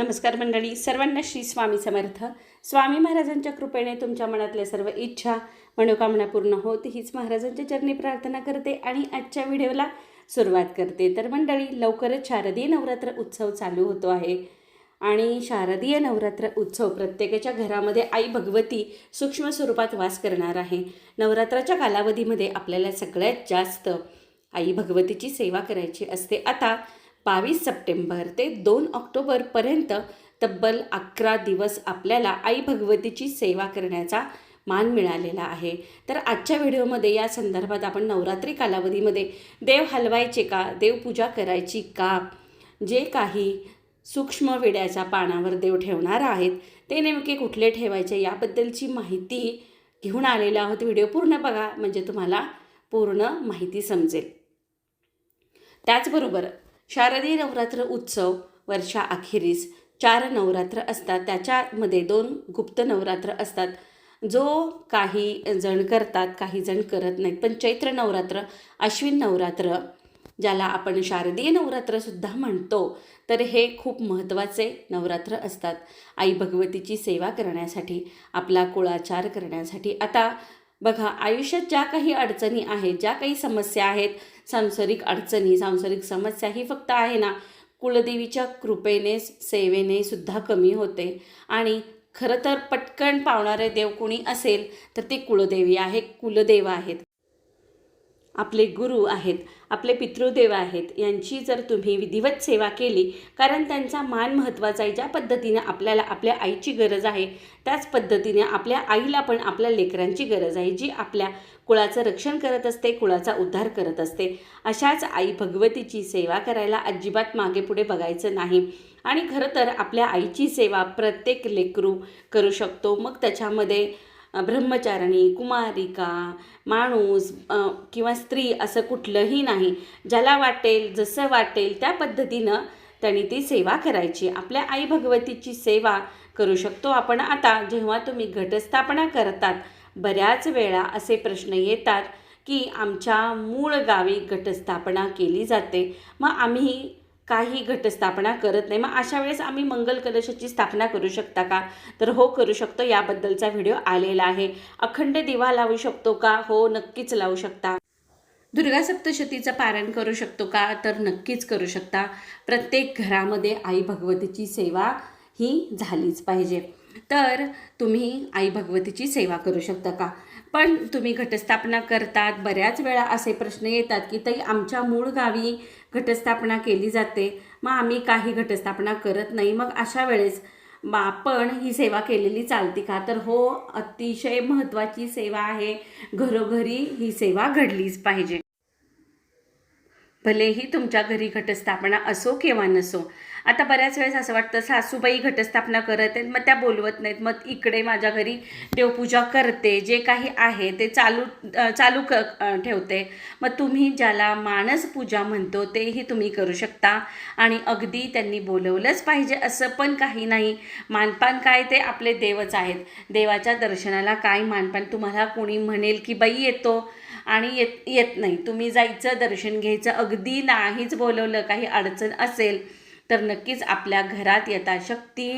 नमस्कार मंडळी सर्वांना श्री स्वामी समर्थ. स्वामी महाराजांच्या कृपेने तुमच्या मनातल्या सर्व इच्छा मनोकामना पूर्ण होत हीच महाराजांच्या चरणी प्रार्थना करते आणि आजच्या व्हिडिओला सुरुवात करते. तर मंडळी लवकरच शारदीय नवरात्र उत्सव चालू होतो आहे. आणि शारदीय नवरात्र उत्सव प्रत्येकाच्या घरामध्ये आई भगवती सूक्ष्म स्वरूपात वास करणार आहे. नवरात्राच्या कालावधीमध्ये आपल्याला सगळ्यात जास्त आई भगवतीची सेवा करायची असते. आता बावीस सप्टेंबर ते दोन ऑक्टोबरपर्यंत तब्बल अकरा दिवस आपल्याला आई भगवतीची सेवा करण्याचा मान मिळालेला आहे. तर आजच्या व्हिडिओमध्ये या संदर्भात आपण नवरात्री कालावधीमध्ये देव हलवायचे का देवपूजा करायची का जे काही सूक्ष्म विड्याच्या पानावर देव ठेवणार आहेत ते नेमके कुठले ठेवायचे याबद्दलची माहिती घेऊन आलेलो आहोत. व्हिडिओ पूर्ण बघा म्हणजे तुम्हाला पूर्ण माहिती समजेल. त्याचबरोबर शारदीय नवरात्र उत्सव वर्षा अखेरीस चार नवरात्र असतात. त्याच्यामध्ये दोन गुप्त नवरात्र असतात. जो काही जण करतात काही जण करत नाहीत. पण चैत्र नवरात्र अश्विन नवरात्र ज्याला आपण शारदीय नवरात्रसुद्धा म्हणतो तर हे खूप महत्त्वाचे नवरात्र असतात. आई भगवतीची सेवा करण्यासाठी आपला कुळाचार करण्यासाठी. आता बघा आयुष्यात ज्या काही अडचणी आहेत ज्या काही समस्या आहेत सांसारिक अडचणी सांसारिक समस्या ही फक्त आहे ना कुलदेवीच्या कृपेने सेवेने सुद्धा कमी होते. आणि खरं तर पटकन पावणारे देव कोणी असेल तर ते कुलदेवी आहे कुलदेव आहेत. आपले गुरु आहेत आपले पितृदेव आहेत यांची जर तुम्ही विधिवत सेवा केली कारण त्यांचा मान महत्त्वाचा आहे. ज्या पद्धतीने आपल्याला आपल्या आईची गरज आहे त्याच पद्धतीने आपल्या आईला पण आपल्या लेकरांची गरज आहे जी आपल्या कुळाचं रक्षण करत असते कुळाचा उद्धार करत असते. अशाच आई भगवतीची सेवा करायला अजिबात मागे पुढे बघायचं नाही. आणि खरं तर आपल्या आईची सेवा प्रत्येक लेकरू करू शकतो. मग त्याच्यामध्ये ब्रह्मचारिणी कुमारिका माणूस किंवा स्त्री असं कुठलंही नाही. ज्याला वाटेल जसं वाटेल त्या पद्धतीनं त्यांनी ती सेवा करायची. आपल्या आई भगवतीची सेवा करू शकतो आपण. आता जेव्हा तुम्ही घटस्थापना करतात बऱ्याच वेळा असे प्रश्न येतात की आमच्या मूळ गावी घटस्थापना केली जाते. मग आम्ही काही घटस्थापना करत नाही. मग अशा वेळेस आम्ही मंगल कलशाची स्थापना करू शकता का? तर हो करू शकतो. याबद्दलचा व्हिडिओ आलेला आहे. अखंड दिवा लावू शकतो का? हो नक्कीच लावू शकता. दुर्गा सप्तशतीचं पारायण करू शकतो का? तर नक्कीच करू शकता. प्रत्येक घरामध्ये आई भगवतीची सेवा ही झालीच पाहिजे. तर तुम्ही आई भगवतीची सेवा करू शकता का? पण तुम्ही घटस्थापना करतात. बऱ्याच वेळा असे प्रश्न येतात की ताई आमच्या मूळ गावी घटस्थापना केली जाते. मग आम्ही काही घटस्थापना करत नाही. मग अशा वेळेस आपण ही सेवा केलेली चालते का? तर हो अतिशय महत्त्वाची सेवा आहे. घरोघरी ही सेवा घडलीच पाहिजे. भलेही तुमच्या घरी घटस्थापना असो किंवा नसो आता बऱ्याच वेळेस असं वाटतं सासूबाई घटस्थापना करत आहेत मग त्या बोलवत नाहीत मग इकडे माझ्या घरी देवपूजा करते जे काही आहे ते चालू चालू क ठेवते. मग तुम्ही ज्याला मानस पूजा म्हणतो तेही तुम्ही करू शकता. आणि अगदी त्यांनी बोलवलंच पाहिजे असं पण काही नाही. मानपान काय ते आपले देवच आहेत. देवाच्या दर्शनाला काय मानपान? तुम्हाला कोणी म्हणेल की बाई येतो. आणि येत येत नाही. तुम्ही जायचं दर्शन घ्यायचं अगदी नाहीच बोलवलं काही अडचण असेल तर नक्कीच आपल्या घरात यथाशक्ती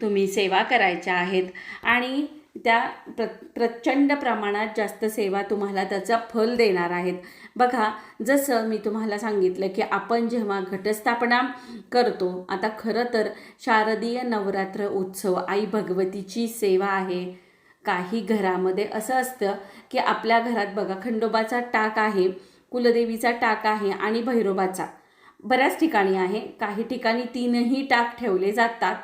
तुम्ही सेवा करायच्या आहेत. आणि त्या प्र प्रचंड प्रमाणात जास्त सेवा तुम्हाला त्याचं फल देणार आहेत. बघा जसं मी तुम्हाला सांगितलं की आपण जेव्हा घटस्थापना करतो आता खरं तर शारदीय नवरात्र उत्सव आई भगवतीची सेवा आहे. काही घरामध्ये असं असतं की आपल्या घरात बघा खंडोबाचा टाक आहे कुलदेवीचा टाक आहे आणि भैरोबाचा. बऱ्याच ठिकाणी आहे. काही ठिकाणी तीनही टाक ठेवले जातात.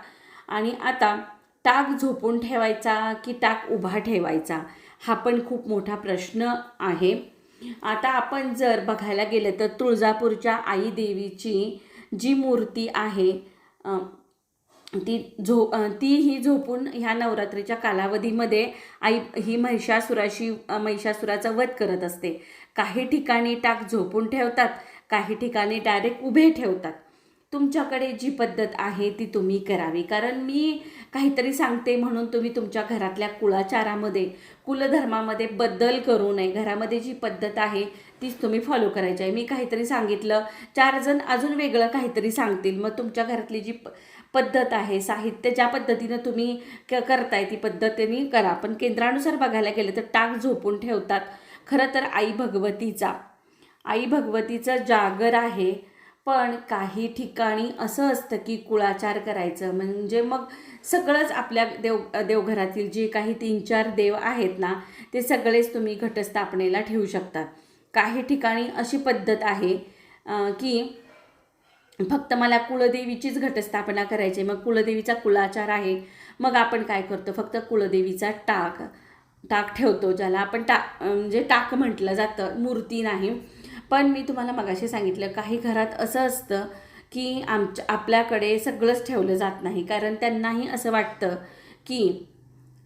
आणि आता टाक झोपून ठेवायचा की टाक उभा ठेवायचा? हा पण खूप मोठा प्रश्न आहे. आता आपण जर बघायला गेलं तर तुळजापूरच्या आई देवीची जी मूर्ती आहे ती झो ती ही झोपून ह्या नवरात्रीच्या कालावधीमध्ये आई ही महिषासुराशी महिषासुराचा वध करत असते. काही ठिकाणी टाक झोपून ठेवतात काही ठिकाणी डायरेक्ट उभे ठेवतात. तुमच्याकडे जी पद्धत आहे ती तुम्ही करावी. कारण मी काहीतरी सांगते म्हणून तुम्ही तुमच्या घरातल्या कुळाचारामध्ये कुलधर्मामध्ये बदल करू नये. घरामध्ये जी पद्धत आहे तीच तुम्ही फॉलो करायची आहे. मी काहीतरी सांगितलं चार जण अजून वेगळं काहीतरी सांगतील. मग तुमच्या घरातली जी प पद्धत आहे. साहित्य ज्या पद्धतीनं तुम्ही क करताय ती पद्धतीने करा. पण केंद्रानुसार बघायला गेलं तर टाक झोपून ठेवतात. खरं तर आई भगवतीचा. आई भगवतीचं जागर आहे. पण काही ठिकाणी असं असतं की कुळाचार करायचं. म्हणजे मग सगळंच आपल्या देव देवघरातील जे काही तीन चार देव आहेत ना ते सगळेच तुम्ही घटस्थापनेला ठेवू शकता. काही ठिकाणी अशी पद्धत आहे की फक्त मला कुळदेवीचीच घटस्थापना करायची आहे. मग कुळदेवीचा कुळाचार आहे. मग आपण काय करतो? फक्त कुळदेवीचा टाक टाक ठेवतो ज्याला आपण टाक म्हणजे टाक म्हटलं जातं. मूर्ती नाही. पण मी तुम्हाला मगाशी सांगितलं काही घरात असं असतं की आमच्या आपल्याकडे सगळंच ठेवलं जात नाही. कारण त्यांनाही असं वाटतं की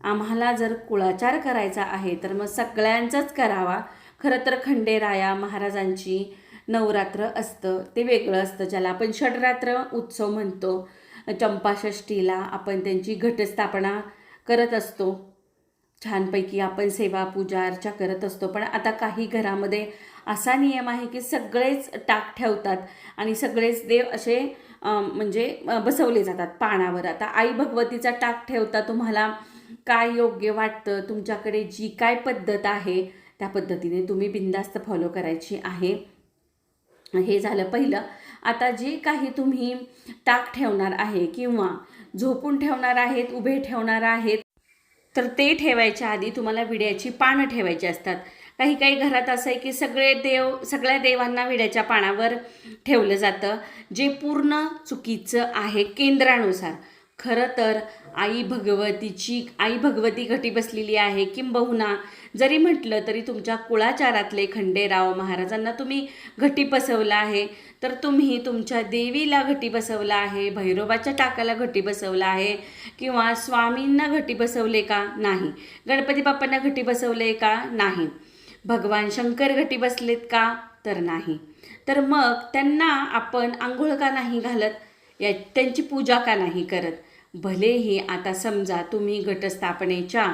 आम्हाला जर कुळाचार करायचा आहे तर मग सगळ्यांचाच करावा. खरं तर खंडेराया महाराजांची नवरात्र असतं ते वेगळं असतं ज्याला आपण षडरात्र उत्सव म्हणतो. चंपाषष्टीला आपण त्यांची घटस्थापना करत असतो. छानपैकी आपण सेवा पूजा अर्चा करत असतो. पण आता काही घरामध्ये असा नियम आहे की सगळेच टाक ठेवतात आणि सगळेच देव असे म्हणजे बसवले जातात पानावर. आता आई भगवतीचा टाक ठेवता तुम्हाला काय योग्य वाटतं? तुमच्याकडे जी काय पद्धत आहे त्या पद्धतीने तुम्ही बिंदास्त फॉलो करायची आहे. हे झालं पहिलं. आता जे काही तुम्ही ताक ठेवणार आहे किंवा झोपून ठेवणार आहेत उभे ठेवणार आहेत तर ते ठेवायच्या आधी तुम्हाला विड्याची पानं ठेवायची असतात. काही काही घरात असं आहे की सगळे देव सगळ्या देवांना विड्याच्या पानावर ठेवलं जातं. जे पूर्ण चुकीचं आहे केंद्रानुसार. खरं तर आई भगवतीची आई भगवती घटी बसलेली आहे किंबहुना. जरी म्हटलं तरी तुमच्या कुळाचारातले खंडेराव महाराजांना तुम्ही घटी बसवलं आहे. तर तुम्ही तुमच्या देवीला घटी बसवला आहे भैरोबाच्या टाकाला घटी बसवला आहे किंवा स्वामींना घटी बसवले का? नाही. गणपती बाप्पांना घटी बसवले का? नाही. भगवान शंकर घटी बसलेत का? तर नाही. तर मग त्यांना आपण आंघोळ का नाही घालत? या त्यांची पूजा का नाही करत? भलेही आता समजा तुम्ही घटस्थापनेच्या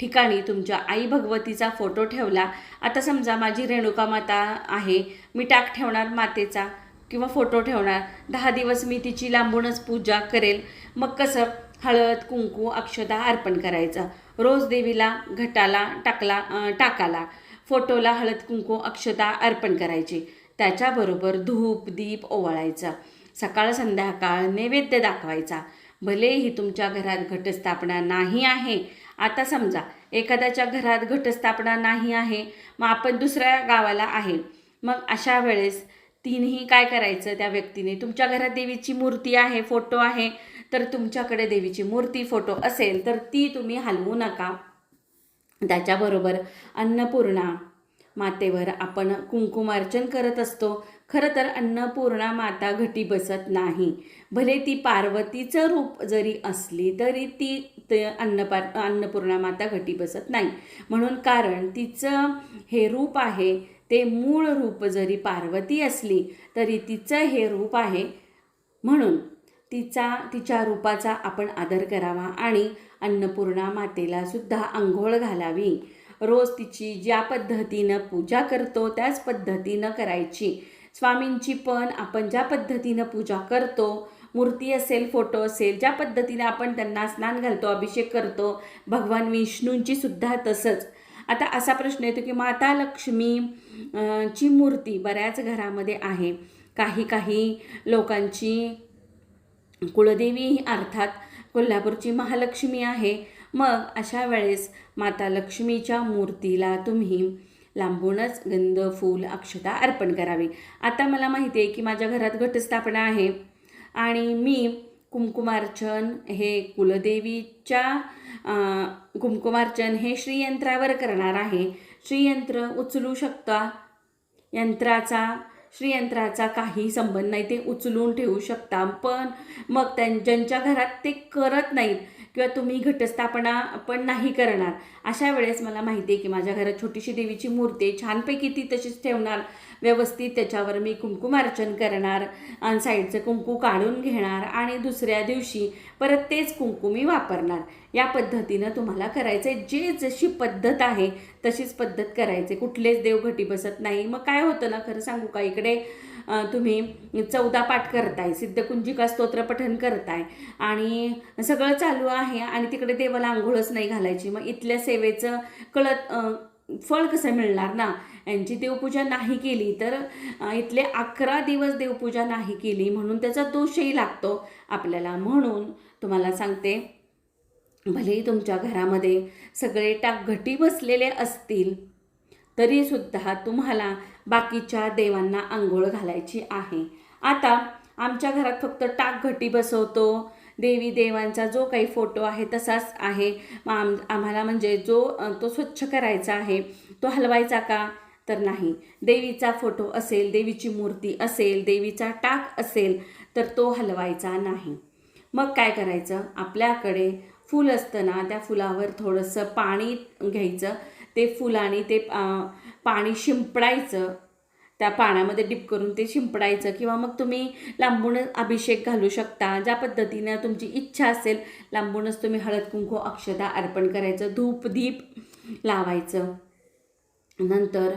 ठिकाणी तुमच्या आई भगवतीचा फोटो ठेवला आता समजा माझी रेणुका माता आहे मी टाक ठेवणार मातेचा किंवा फोटो ठेवणार दहा दिवस मी तिची लांबूनच पूजा करेल मग कसं? हळद कुंकू अक्षदा अर्पण करायचं. रोज देवीला घटाला टाकला टाकाला फोटोला हळद कुंकू अक्षता अर्पण करायची. त्याच्याबरोबर धूप दीप ओवाळायचा. सकाळ संध्याकाळ नैवेद्य दाखवायचा. भलेही तुमच्या घरात घटस्थापना नाही आहे. आता समजा एखाद्याच्या घरात घटस्थापना नाही आहे मग आपण दुसऱ्या गावाला आहे. मग अशा वेळेस तिन्ही काय करायचं त्या व्यक्तीने? तुमच्या घरात देवीची मूर्ती आहे फोटो आहे तर तुमच्याकडे देवीची मूर्ती फोटो असेल तर ती तुम्ही हलवू नका. त्याच्याबरोबर अन्नपूर्णा मातेवर आपण कुंकुमार्चन करत असतो. खरं तर अन्नपूर्णा माता घटी बसत नाही. भले ती पार्वतीचं रूप जरी असली तरी ती ते अन्नपार अन्नपूर्णा माता घटी बसत नाही. म्हणून कारण तिचं हे रूप आहे ते मूळ रूप जरी पार्वती असली तरी तिचं हे रूप आहे. म्हणून तिचा तिच्या रूपाचा आपण आदर करावा आणि अन्नपूर्णा मातेला सुद्धा आंघोळ घालावी. रोज तिची ज्या पद्धतीनं पूजा करतो त्याच पद्धतीनं करायची. स्वामींची पण आपण ज्या पद्धतीनं पूजा करतो मूर्ती असेल फोटो असेल ज्या पद्धतीने आपण त्यांना स्नान घालतो अभिषेक करतो भगवान विष्णूंची सुद्धा तसंच. आता असा प्रश्न येतो की माता लक्ष्मी ची मूर्ती बऱ्याच घरामध्ये आहे. काही काही लोकांची कुळदेवी अर्थात कोल्हापूरची महालक्ष्मी आहे. मग अशा वेळेस माता लक्ष्मीच्या मूर्तीला तुम्ही लांबूनच गंध फूल अक्षता अर्पण करावी. आता मला माहिती आहे की माझ्या घरात घटस्थापना आहे आणि मी कुमकुमार्चन हे कुलदेवीच्या कुमकुमार्चन हे श्रीयंत्रावर करणार आहे. श्रीयंत्र उचलू शकता? यंत्राचा श्रीयंत्राचा काही संबंध नाही ते उचलून ठेवू शकता. पण मग त्यां ज्यांच्या घरात ते करत नाहीत किंवा तुम्ही घटस्थापना पण नाही करणार. अशा वेळेस मला माहिती आहे की माझ्या घरात छोटीशी देवीची मूर्ती आहे. छानपैकी ती तशीच ठेवणार व्यवस्थित त्याच्यावर मी कुंकुमार्चन करणार आणि साईडचं कुंकू काढून घेणार आणि दुसऱ्या दिवशी परत तेच कुंकू मी वापरणार. या पद्धतीनं तुम्हाला करायचं आहे जे जशी पद्धत आहे तशीच पद्धत करायचे कुठलेच देवघटी बसत नाही. मग काय होतं ना खरं सांगू का? इकडे तुम्ही चौदा पाठ करताय सिद्धकुंजिका स्तोत्र पठन करताय आणि सगळं चालू आहे आणि तिकडे देवाला आंघोळच नाही घालायची. मग इथल्या सेवेचं कळत फळ कसं मिळणार ना? यांची देवपूजा नाही केली तर इथले अकरा दिवस देवपूजा नाही केली म्हणून त्याचा दोषही लागतो आपल्याला. म्हणून तुम्हाला सांगते भलेही तुमच्या घरामध्ये सगळे टाकघटी बसलेले असतील तरीसुद्धा तुम्हाला बाकीच्या देवांना आंघोळ घालायची आहे. आता आमच्या घरात फक्त टाकघटी बसवतो. देवी देवांचा जो काही फोटो आहे तसाच आहे. मग आम आम्हाला म्हणजे जो तो स्वच्छ करायचा आहे तो हलवायचा का? तर नाही. देवीचा फोटो असेल देवीची मूर्ती असेल देवीचा टाक असेल तर तो हलवायचा नाही. मग काय करायचं? आपल्याकडे फूल असतं ना त्या फुलावर थोडंसं पाणी घ्यायचं. ते फुलाने ते पाणी शिंपडायचं. त्या पाण्यामध्ये डिप करून ते शिंपडायचं. किंवा मग तुम्ही लांबूनच अभिषेक घालू शकता. ज्या पद्धतीनं तुमची इच्छा असेल लांबूनच तुम्ही हळद कुंकू अक्षता अर्पण करायचं. धूप दीप लावायचं. नंतर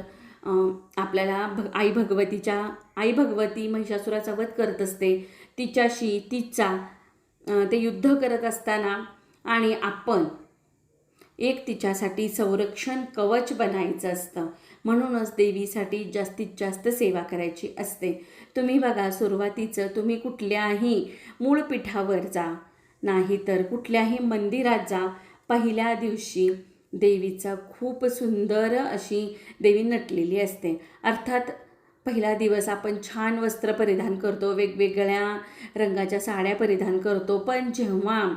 आपल्याला भ आई भगवतीच्या आई भगवती महिषासुराचा वध करत असते. तिच्याशी तिचा ते युद्ध करत असताना आणि आपण एक तिच्यासाठी संरक्षण कवच बनायचं असतं. म्हणूनच देवीसाठी जास्तीत जास्त सेवा करायची असते. तुम्ही बघा सुरुवातीचं तुम्ही कुठल्याही मूळ पीठावर जा. नाही तर कुठल्याही मंदिरात जा. पहिल्या दिवशी देवीचा खूप सुंदर अशी देवी नटलेली असते. अर्थात पहिला दिवस आपण छान वस्त्र परिधान करतो वेगवेगळ्या रंगाच्या साड्या परिधान करतो. पण जेव्हा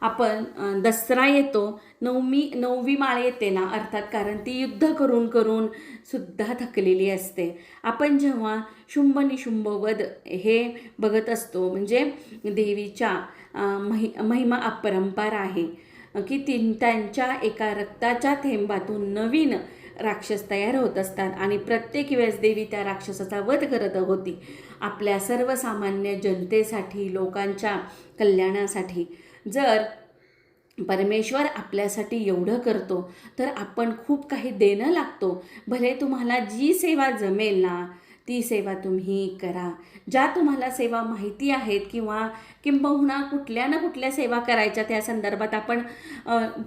आपण दसरा येतो नवमी नववी माळ येते ना अर्थात कारण ती युद्ध करून करून सुद्धा थकलेली असते. आपण जेव्हा शुंभ निशुंभ वध हे बघत असतो म्हणजे देवीच्या महि महिमा अपरंपार आहे की ती त्यांच्या एका रक्ताच्या थेंबातून नवीन राक्षस तयार होत असतात आणि प्रत्येक वेळेस देवी त्या राक्षसाचा वध करत होती. आपल्या सर्वसामान्य जनतेसाठी लोकांच्या कल्याणासाठी. जर परमेश्वर आपल्यासाठी एवढं करतो तर आपण खूप काही देणं लागतो. भले तुम्हाला जी सेवा जमेल ना ती सेवा तुम्ही करा. ज्या तुम्हाला सेवा माहिती आहेत किंवा किंबहुना कुठल्या ना कुठल्या सेवा करायच्या त्या संदर्भात आपण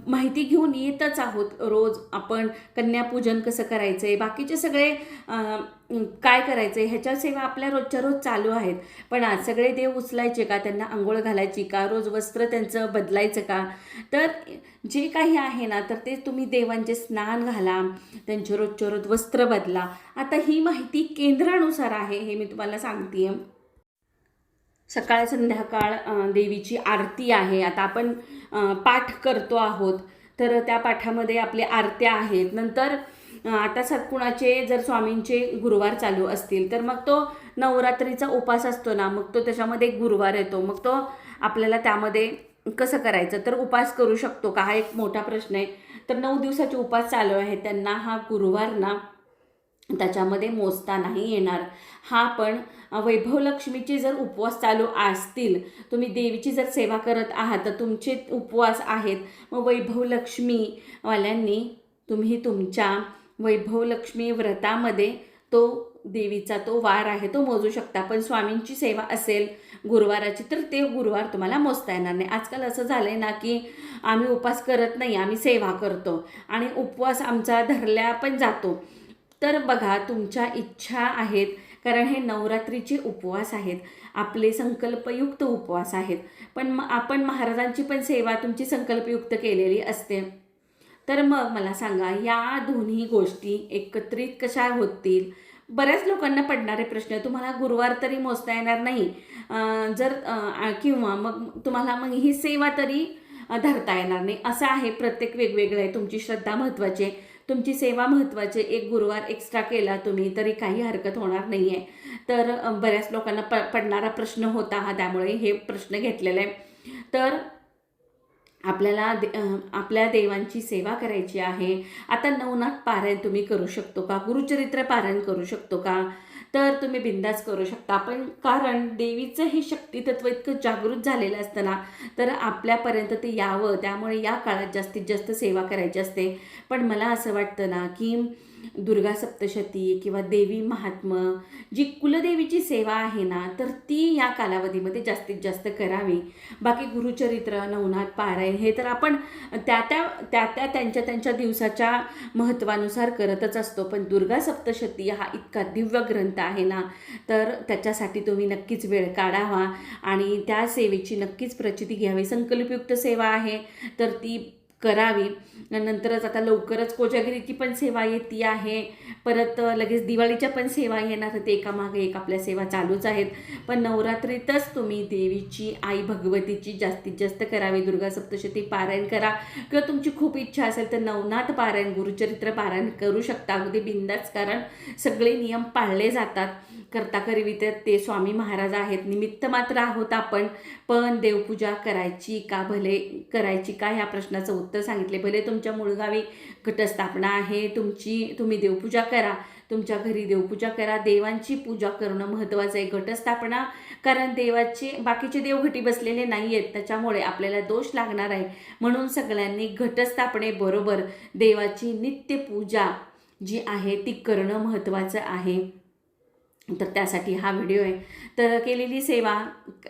माहिती घेऊन येतच आहोत. रोज आपण कन्यापूजन कसं करायचं आहे बाकीचे सगळे काय करायचं? आहे ह्याच्या सेवा आपल्या रोजच्या रोज चालू आहेत. पण आज सगळे देव उचलायचे का? त्यांना आंघोळ घालायची का? रोज वस्त्र त्यांचं बदलायचं का? तर जे काही आहे ना तर ते तुम्ही देवांचे स्नान घाला त्यांचे रोजच्या रोज वस्त्र बदला. आता ही माहिती केंद्रानुसार आहे हे मी तुम्हाला सांगते सकाळ संध्याकाळ देवीची आरती आहे. आता आपण पाठ करतो आहोत. तर त्या पाठामध्ये आपल्या आरत्या आहेत. नंतर आता सद्गुणाचे जर स्वामींचे गुरुवार चालू असतील तर मग तो नवरात्रीचा उपास असतो ना मग तो त्याच्यामध्ये एक गुरुवार येतो. मग तो आपल्याला त्यामध्ये कसं करायचं? तर उपास करू शकतो का? हा एक मोठा प्रश्न आहे. तर नऊ दिवसाचे उपास चालू आहे त्यांना हा गुरुवार ना त्याच्यामध्ये मोजता नाही येणार. हा पण वैभवलक्ष्मीचे जर उपवास चालू असतील तुम्ही देवीची जर सेवा करत आहात तर तुमचे उपवास आहेत. मग वैभवलक्ष्मीवाल्यांनी तुम्ही तुमच्या वैभवलक्ष्मी व्रतामध्ये तो देवीचा तो वार आहे तो मोजू शकता. पण स्वामींची सेवा असेल गुरुवाराची तर ते गुरुवार तुम्हाला मोजता येणार नाही. आजकाल असं झालं आहे ना की आम्ही उपास करत नाही आम्ही सेवा करतो आणि उपवास आमचा धरल्या पण जातो. तर बघा तुमच्या इच्छा आहेत कारण हे नवरात्रीचे उपवास आहेत. आपले संकल्पयुक्त उपवास आहेत. पण आपण महाराजांची पण सेवा तुमची संकल्पयुक्त केलेली असते. तर मग मला सांगा या दोन्ही गोष्टी एकत्रित कशा होतील? बऱ्याच लोकांना पडणारे प्रश्न तुम्हाला गुरुवार तरी मोजता येणार नाही. जर किंवा मग तुम्हाला मग ही सेवा तरी धरता येणार नाही. असं आहे प्रत्येक वेगवेगळं आहे तुमची श्रद्धा महत्त्वाची आहे. तुमची सेवा महत्त्वाची आहे. एक गुरुवार एक्स्ट्रा केला तुम्ही तरी काही हरकत होणार नाही आहे तर बऱ्याच लोकांना प पडणारा प्रश्न होता हा त्यामुळे हे प्रश्न घेतलेला आहे तर आपल्याला दे आपल्या देवांची सेवा करायची आहे. आता नवनाथ पारायण तुम्ही करू शकतो का? गुरुचरित्र पारायण करू शकतो का? तर तुम्ही बिंदास करू शकता. पण कारण देवीचं हे शक्तितत्व इतकं जागृत झालेलं असतं ना तर आपल्यापर्यंत ते यावं. त्यामुळे या काळात जास्तीत जास्त सेवा करायची असते. पण मला असं वाटतं ना की दुर्गा सप्तशती किंवा देवी महात्म जी कुलदेवीची सेवा आहे ना तर ती या कालावधीमध्ये जास्तीत जास्त करावी. बाकी गुरुचरित्र नवनाथ पारायण हे तर आपण त्या त्या त्या त्या त्यांच्या त्यांच्या दिवसाच्या महत्त्वानुसार करतच असतो. पण दुर्गा सप्तशती हा इतका दिव्य ग्रंथ आहे ना तर त्याच्यासाठी तुम्ही नक्कीच वेळ काढावा. आणि त्या सेवेची नक्कीच प्रचिती घ्यावी. संकल्पयुक्त सेवा आहे तर ती करावी. नंतरच आता लवकरच कोजागिरीची पण सेवा येते आहे. परत लगेच दिवाळीच्या पण सेवा येणार ते एकामागे एक आपल्या सेवा चालूच आहेत. पण नवरात्रीतच तुम्ही देवीची आई भगवतीची जास्तीत जास्त करावी. दुर्गा सप्तशती पारायण करा. किंवा तुमची खूप इच्छा असेल तर नवनाथ पारायण गुरुचरित्र पारायण करू शकता. अगदी बिंदाच कारण सगळे नियम पाळले जातात. करता करवित ते स्वामी महाराज आहेत. निमित्त मात्र आहोत आपण पण देवपूजा करायची का भले करायची का ह्या प्रश्नाचं उत्तर सांगितले. भले तुमच्या मुळगावी घटस्थापना आहे तुमची तुम्ही देवपूजा करा तुमच्या घरी देवपूजा करा देवांची पूजा करणं महत्त्वाचं आहे. घटस्थापना कारण देवाचे बाकीचे देवघटी बसलेले नाही आहेत त्याच्यामुळे आपल्याला दोष लागणार आहे. म्हणून सगळ्यांनी घटस्थापनेबरोबर देवाची नित्यपूजा जी आहे ती करणं महत्त्वाचं आहे. तर त्यासाठी हा व्हिडिओ आहे. तर केलेली सेवा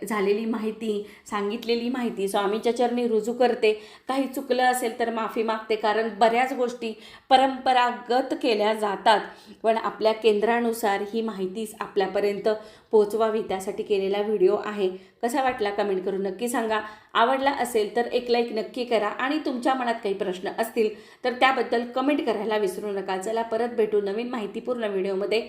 झालेली माहिती सांगितलेली माहिती स्वामीच्या चरणी रुजू करते. काही चुकलं असेल तर माफी मागते कारण बऱ्याच गोष्टी परंपरागत केल्या जातात. पण आपल्या केंद्रानुसार ही माहिती आपल्यापर्यंत पोचवावी त्यासाठी केलेला व्हिडिओ आहे. कसा वाटला कमेंट करून नक्की सांगा. आवडला असेल तर एक लाईक नक्की करा आणि तुमच्या मनात काही प्रश्न असतील तर त्याबद्दल कमेंट करायला विसरू नका. चला परत भेटू नवीन माहितीपूर्ण व्हिडिओमध्ये